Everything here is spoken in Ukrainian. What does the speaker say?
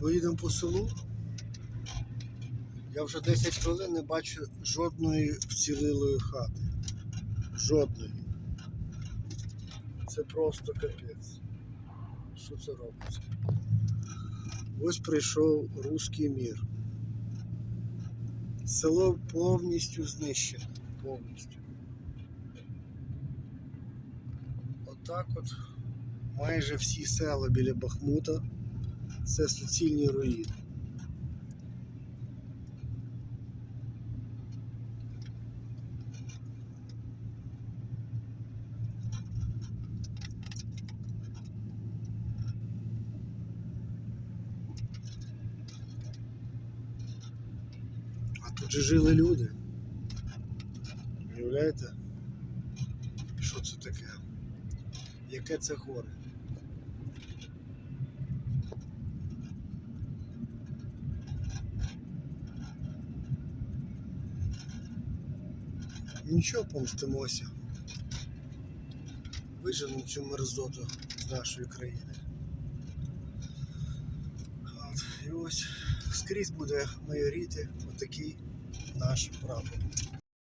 Ми їдемо по селу. Я вже 10 хвилин не бачу жодної вцілілої хати. Жодної. Це просто капець. Що це робиться? Ось прийшов руський мір. Село повністю знищене. Повністю. Отак от майже всі села біля Бахмута це суцільні руїни. А тут же жили люди. Уявляєте? Що це таке? Яке це горе? Нічого помстимося. Вижену цю мерзоту з нашої країни. От, і ось скрізь буде майоріти отакий наш прапор.